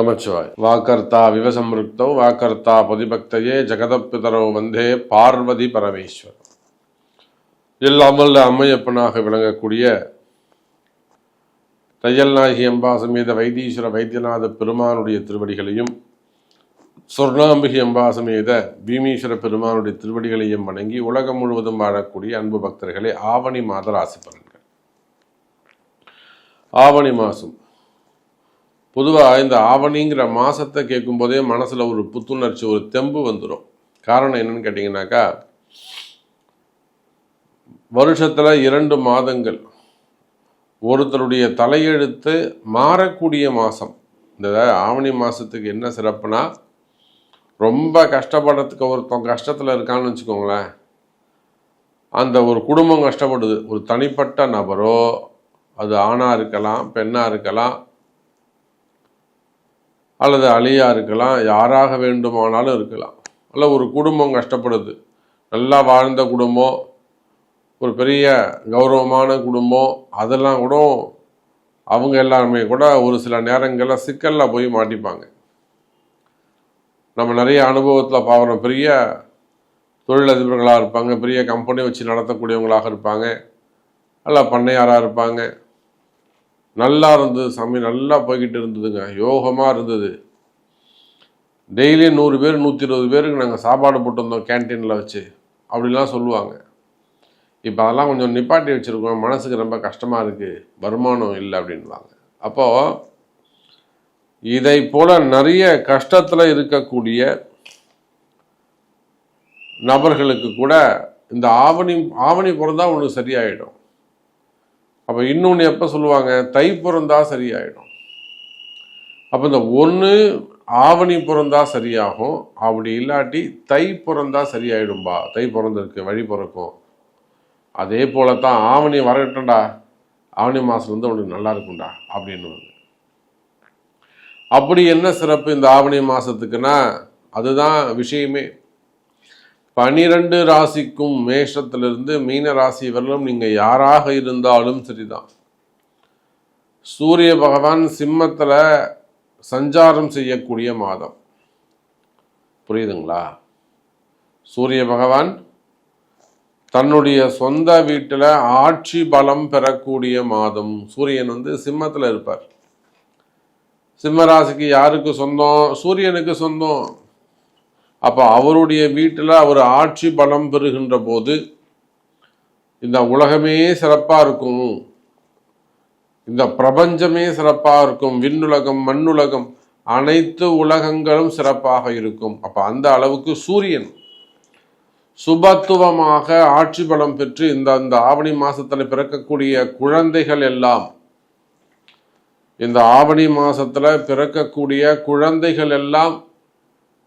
நமச்சிவாய் வாக்கர்த்தா விவசம்ருக்தௌ வாக்கர்த்தா பதிபக்தையே ஜெகதப்பிதரோ வந்தே பார்வதி பரமேஸ்வர். இல்லாமல் அம்மையப்பனாக விளங்கக்கூடிய தையல்நாயகி அம்பா சமேத வைத்தீஸ்வர வைத்தியநாத பெருமானுடைய திருவடிகளையும் சொர்ணாம்பிகை அம்பா சமேத பீமீஸ்வர பெருமானுடைய திருவடிகளையும் வணங்கி உலகம் முழுவதும் வாழக்கூடிய அன்பு பக்தர்களே ஆவணி மாத ராசி பலன்கள் ஆவணி மாதம் பொதுவாக இந்த ஆவணிங்கிற மாதத்தை கேட்கும்போதே மனசில் ஒரு புத்துணர்ச்சி ஒரு தெம்பு வந்துடும் காரணம் என்னன்னு கேட்டிங்கனாக்கா வருஷத்தில் இரண்டு மாதங்கள். ஒருத்தருடைய தலையெழுத்து மாறக்கூடிய மாதம் இந்த ஆவணி மாதத்துக்கு என்ன சிறப்புனா ரொம்ப கஷ்டப்படுறதுக்கு ஒருத்தன் கஷ்டத்தில் இருக்கான்னு வச்சுக்கோங்களேன். அந்த ஒரு குடும்பம் கஷ்டப்படுது. ஒரு தனிப்பட்ட நபரோ அது ஆணாக இருக்கலாம் பெண்ணாக இருக்கலாம் அல்லது அழியா இருக்கலாம் யாராக வேண்டுமானாலும் இருக்கலாம். அல்ல ஒரு குடும்பம் கஷ்டப்படுது. நல்லா வாழ்ந்த குடும்பம் ஒரு பெரிய கௌரவமான குடும்பம் அதெல்லாம் கூட அவங்க எல்லாருமே கூட ஒரு சில நேரங்களில் சிக்கலில் போய் மாட்டிப்பாங்க. நம்ம நிறைய அனுபவத்தில் பார்க்குறோம் பெரிய தொழிலதிபர்களாக இருப்பாங்க பெரிய கம்பெனி வச்சு நடத்தக்கூடியவங்களாக இருப்பாங்க. அல்ல பண்ணையாராக இருப்பாங்க. நல்லா இருந்தது சாமி நல்லா போய்கிட்டு இருந்ததுங்க. யோகமாக இருந்தது. டெய்லி நூறு பேர் நூற்றி இருபது பேருக்கு நாங்கள் சாப்பாடு போட்டு வந்தோம் கேன்டீனில் வச்சு. அப்படிலாம் சொல்லுவாங்க. இப்போ அதெல்லாம் கொஞ்சம் நிப்பாட்டி வச்சுருக்கோம். மனசுக்கு ரொம்ப கஷ்டமாக இருக்குது வருமானம் இல்லை அப்படின்வாங்க அப்போது இதை போல் நிறைய கஷ்டத்தில் இருக்கக்கூடிய நபர்களுக்கு கூட இந்த ஆவணி ஆவணி பிறந்தா உனக்கு சரியாயிடும். அப்போ இன்னொன்று எப்போ சொல்லுவாங்க? தை பிறந்தா சரியாயிடும். அப்போ இந்த ஒன்று ஆவணி பிறந்தா சரியாகும். அப்படி இல்லாட்டி தை பிறந்தா சரியாயிடும்பா. தை பிறந்திருக்கு வழி பிறக்கும். அதே போல தான் ஆவணி வரட்டும்டா. ஆவணி மாதம் வந்து உனக்கு நல்லா இருக்கும்டா அப்படின்னு அப்படி என்ன சிறப்பு இந்த ஆவணி மாதத்துக்குன்னா அதுதான் விஷயமே. பனிரெண்டு ராசிக்கும் மேஷத்திலிருந்து மீன ராசி வரலும் நீங்கள் யாராக இருந்தாலும் சரிதான். சூரிய பகவான் சிம்மத்தில் சஞ்சாரம் செய்யக்கூடிய மாதம். புரியுதுங்களா? சூரிய பகவான் தன்னுடைய சொந்த வீட்டில் ஆட்சி பலம் பெறக்கூடிய மாதம். சூரியன் வந்து சிம்மத்தில் இருப்பார். சிம்மராசிக்கு யாருக்கு சொந்தம்? சூரியனுக்கு சொந்தம். அப்போ அவருடைய வீட்டில் அவர் ஆட்சி பலம் பெறுகின்ற போது இந்த உலகமே சிறப்பாக இருக்கும். இந்த பிரபஞ்சமே சிறப்பாக இருக்கும். விண்ணுலகம் மண்ணுலகம் அனைத்து உலகங்களும் சிறப்பாக இருக்கும். அப்போ அந்த அளவுக்கு சூரியன் சுபத்துவமாக ஆட்சி பலம் பெற்று இந்த இந்த ஆவணி மாதத்தில் பிறக்கக்கூடிய குழந்தைகள் எல்லாம் இந்த ஆவணி மாதத்தில் பிறக்கக்கூடிய குழந்தைகள் எல்லாம்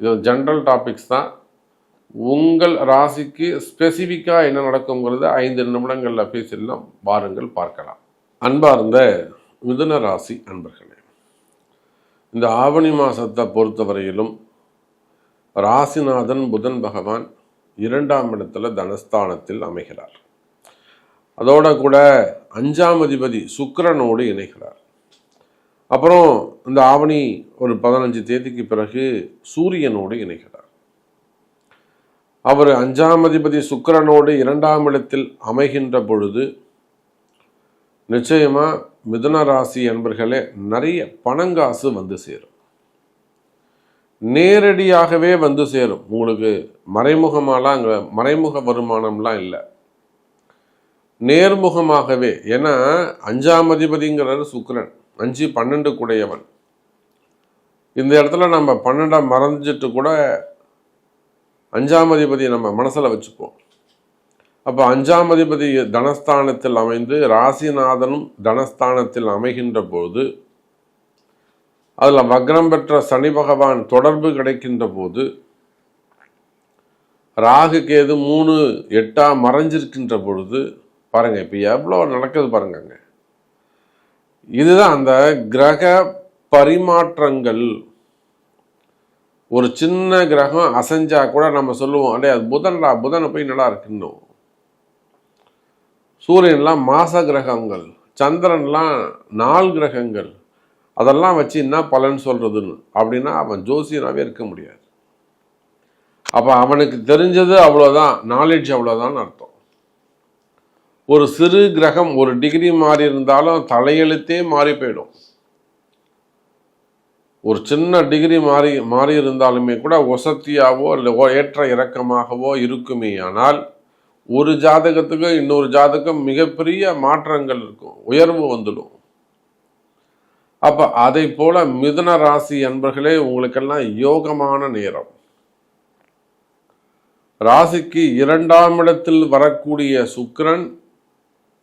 இது ஜென்ரல் டாபிக்ஸ் தான். உங்கள் ராசிக்கு ஸ்பெசிஃபிக்காக என்ன நடக்குங்கிறத ஐந்து நிமிடங்களில் பேசிடலாம் வாருங்கள் பார்க்கலாம். அன்பார்ந்த மிதுன ராசி அன்பர்களே இந்த ஆவணி மாதத்தை பொறுத்தவரையிலும் ராசிநாதன் புதன் பகவான் இரண்டாம் இடத்துல தனஸ்தானத்தில் அமைகிறார். அதோட கூட அஞ்சாம் அதிபதி சுக்கரனோடு இணைகிறார். அப்புறம் இந்த ஆவணி ஒரு பதினஞ்சு தேதிக்கு பிறகு சூரியனோடு இணைகிறார். அவர் அஞ்சாம் அதிபதி சுக்கரனோடு இரண்டாம் இடத்தில் அமைகின்ற பொழுது நிச்சயமாக மிதுன ராசி என்பர்களே நிறைய பணங்காசு வந்து சேரும். நேரடியாகவே வந்து சேரும். உங்களுக்கு மறைமுகமாலாம் அங்கே மறைமுக வருமானம்லாம் இல்லை. நேர்முகமாகவே ஏன்னா அஞ்சாம் அதிபதிங்கிறது சுக்கரன். அஞ்சு பன்னெண்டு கூடையவன். இந்த இடத்துல நம்ம பன்னெண்டாம் மறைஞ்சிட்டு கூட அஞ்சாம் அதிபதி நம்ம மனசில் வச்சுப்போம். அப்போ அஞ்சாம் அதிபதி தனஸ்தானத்தில் அமைந்து ராசிநாதனும் தனஸ்தானத்தில் அமைகின்ற போது அதில் வக்ரம் பெற்ற சனி பகவான் தொடர்பு கிடைக்கின்ற போது ராகு கேது மூணு எட்டாக மறைஞ்சிருக்கின்ற பொழுது பாருங்க இப்போ எவ்வளோ நடக்குது பாருங்கங்க. இதுதான் அந்த கிரக பரிமாற்றங்கள். ஒரு சின்ன கிரகம் அசைஞ்சா கூட நம்ம சொல்லுவோம் அடே அது புதன்டா புதனை போய் நல்லா இருக்குன்னு சூரியன்லாம் மாச கிரகங்கள் சந்திரன்லாம் நாள் கிரகங்கள். அதெல்லாம் வச்சு என்ன பலன் சொல்றதுன்னு? அப்படின்னா அவன் ஜோசியனாகவே இருக்க முடியாது. அப்போ அவனுக்கு தெரிஞ்சது அவ்வளோதான் நாலேஜ் அவ்வளோதான் அர்த்தம். ஒரு சிறு கிரகம் ஒரு டிகிரி மாறி இருந்தாலும் தலையெழுத்தே மாறி போயிடும். ஒரு சின்ன டிகிரி மாறி மாறி இருந்தாலுமே கூட ஒசத்தியாவோ இல்லை ஏற்ற இறக்கமாகவோ இருக்குமே ஆனால் ஒரு ஜாதகத்துக்கு இன்னொரு ஜாதகம் மிகப்பெரிய மாற்றங்கள் இருக்கும் உயர்வு வந்துடும். அப்ப அதை போல மிதுன ராசி அன்பர்களே உங்களுக்கெல்லாம் யோகமான நேரம். ராசிக்கு இரண்டாம் இடத்தில் வரக்கூடிய சுக்கரன்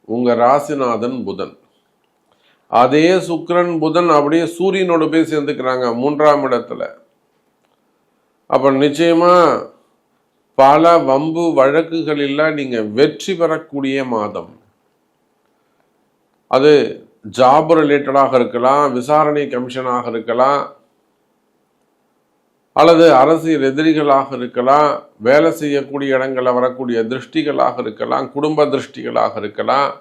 உங்கள் ராசிநாதன் புதன். அதே சுக்கரன் புதன் அப்படியே சூரியனோட போய் சேர்ந்துக்கிறாங்க மூன்றாம் இடத்துல. அப்போ நிச்சயமாக பல வம்பு வழக்குகளில் நீங்கள் வெற்றி பெறக்கூடிய மாதம். அது ஜாப் ரிலேட்டடாக இருக்கலாம் விசாரணை கமிஷனாக இருக்கலாம் அல்லது அரசியல் எதிரிகளாக இருக்கலாம் வேலை செய்யக்கூடிய இடங்களில் வரக்கூடிய திருஷ்டிகளாக இருக்கலாம் குடும்ப திருஷ்டிகளாக இருக்கலாம்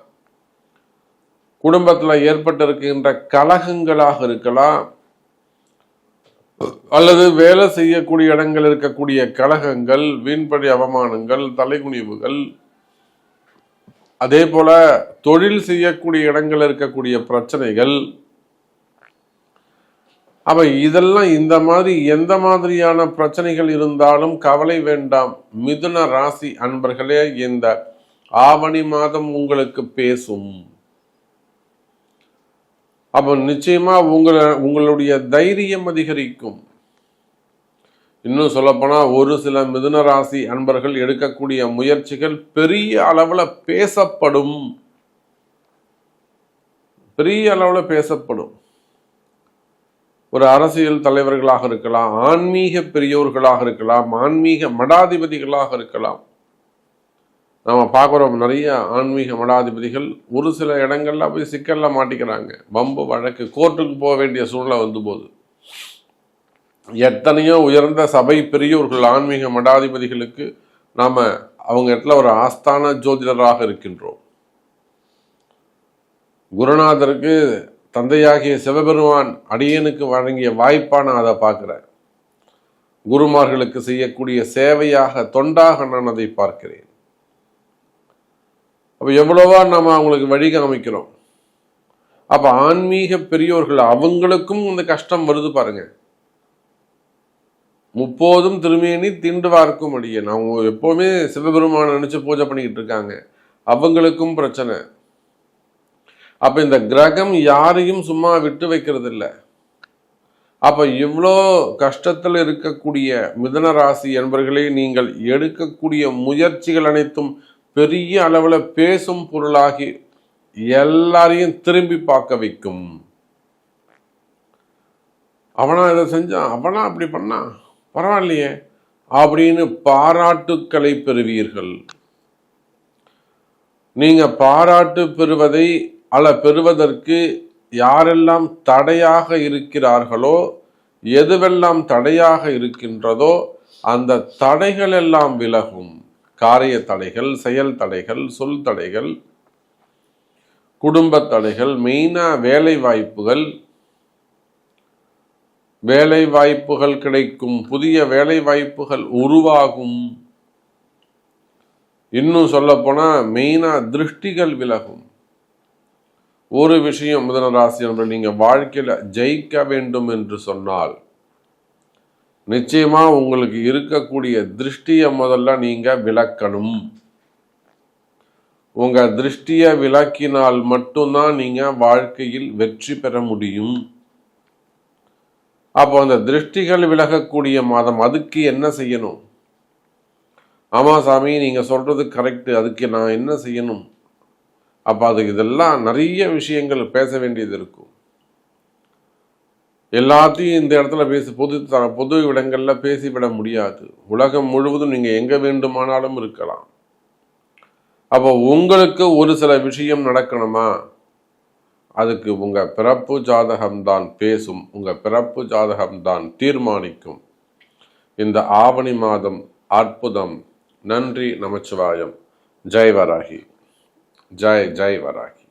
குடும்பத்தில் ஏற்பட்டிருக்கின்ற கலகங்களாக இருக்கலாம் அல்லது வேலை செய்யக்கூடிய இடங்கள் இருக்கக்கூடிய கலகங்கள் வீண்படி அவமானங்கள் தலைகுனிவுகள் அதே போல தொழில் செய்யக்கூடிய இடங்கள் இருக்கக்கூடிய பிரச்சனைகள் அப்ப இதெல்லாம் இந்த மாதிரி எந்த மாதிரியான பிரச்சனைகள் இருந்தாலும் கவலை வேண்டாம். மிதுன ராசி அன்பர்களே இந்த ஆவணி மாதம் உங்களுக்கு பேசும். அப்போ நிச்சயமா உங்களை உங்களுடைய தைரியம் அதிகரிக்கும். இன்னும் சொல்லப்போனால் ஒரு சில மிதுன ராசி அன்பர்கள் எடுக்கக்கூடிய முயற்சிகள் பெரிய அளவில் பேசப்படும். பெரிய அளவில் பேசப்படும். ஒரு அரசியல் தலைவர்களாக இருக்கலாம் ஆன்மீக பெரியோர்களாக இருக்கலாம் ஆன்மீக மடாதிபதிகளாக இருக்கலாம். நம்ம பார்க்குறோம் நிறைய ஆன்மீக மடாதிபதிகள் ஒரு சில இடங்கள்ல போய் சிக்கலில் மாட்டிக்கிறாங்க. வம்பு வழக்கு கோர்ட்டுக்கு போக வேண்டிய சூழ்நிலை வந்து போகுது எத்தனையோ உயர்ந்த சபை பெரியோர்கள் ஆன்மீக மடாதிபதிகளுக்கு நாம் அவங்க இடத்துல ஒரு ஆஸ்தான ஜோதிடராக இருக்கின்றோம். குருநாதருக்கு தந்தையாகிய சிவபெருமான் அடியனுக்கு வழங்கிய வாய்ப்பா நான் அதை பார்க்குறேன். குருமார்களுக்கு செய்யக்கூடிய சேவையாக தொண்டாக நான் அதை பார்க்கிறேன். அப்போ எவ்வளவா நம்ம அவங்களுக்கு வழி காமிக்கிறோம். அப்போ ஆன்மீக பெரியோர்கள் அவங்களுக்கும் இந்த கஷ்டம் வருது பாருங்க. முப்போதும் திருமேனி தீண்டுவார்க்கும் அடியன். அவங்க எப்போவுமே சிவபெருமானை நினச்சி பூஜை பண்ணிக்கிட்டு இருக்காங்க. அவங்களுக்கும் பிரச்சனை. அப்ப இந்த கிரகம் யாரையும் சும்மா விட்டு வைக்கிறது இல்லை அப்ப இவ்வளோ கஷ்டத்தில் இருக்கக்கூடிய மிதன ராசி என்பர்களே நீங்கள் எடுக்கக்கூடிய முயற்சிகள் அனைத்தும் பெரிய அளவில் பேசும் பொருளாகி எல்லாரையும் திரும்பி பார்க்க வைக்கும். அவனா இதை செஞ்சான் அவனா அப்படி பண்ணான் பரவாயில்லையே. அப்படின்னு பாராட்டுக்களை பெறுவீர்கள். நீங்க பாராட்டு பெறுவதை அல்ல பெறுவதற்கு யாரெல்லாம் தடையாக இருக்கிறார்களோ எதுவெல்லாம் தடையாக இருக்கின்றதோ அந்த தடைகள் எல்லாம் விலகும். காரிய தடைகள் செயல் தடைகள் சொல் தடைகள் குடும்ப தடைகள் மெயினாக வேலை வாய்ப்புகள் வேலை வாய்ப்புகள் கிடைக்கும் புதிய வேலை வாய்ப்புகள் உருவாகும். இன்னும் சொல்ல போனா மெயினா திருஷ்டிகள் விலகும். ஒரு விஷயம் முதலராசி என்று நீங்கள் வாழ்க்கையில் ஜெயிக்க வேண்டும் என்று சொன்னால் நிச்சயமா உங்களுக்கு இருக்கக்கூடிய திருஷ்டியை முதல்ல நீங்க விளக்கணும். உங்க திருஷ்டியை விளக்கினால் மட்டும்தான் நீங்க வாழ்க்கையில் வெற்றி பெற முடியும். அப்போ அந்த திருஷ்டிகள் விலகக்கூடிய மாதம் அதுக்கு என்ன செய்யணும்? ஆமா சாமி நீங்க சொல்றது கரெக்ட் அதுக்கு நான் என்ன செய்யணும்? அப்போ அதுக்கு இதெல்லாம் நிறைய விஷயங்கள் பேச வேண்டியது இருக்கும். எல்லாத்தையும் இந்த இடத்துல பேசி பொது பொது இடங்களில் பேசிவிட முடியாது. உலகம் முழுவதும் நீங்கள் எங்கே வேண்டுமானாலும் இருக்கலாம். அப்போ உங்களுக்கு ஒரு சில விஷயம் நடக்கணுமா? அதுக்கு உங்கள் பிறப்பு ஜாதகம்தான் பேசும். உங்கள் பிறப்பு ஜாதகம்தான் தீர்மானிக்கும். இந்த ஆவணி மாதம் அற்புதம். நன்றி நமச்சிவாயம். ஜெய்வராகி. जय जय वराकी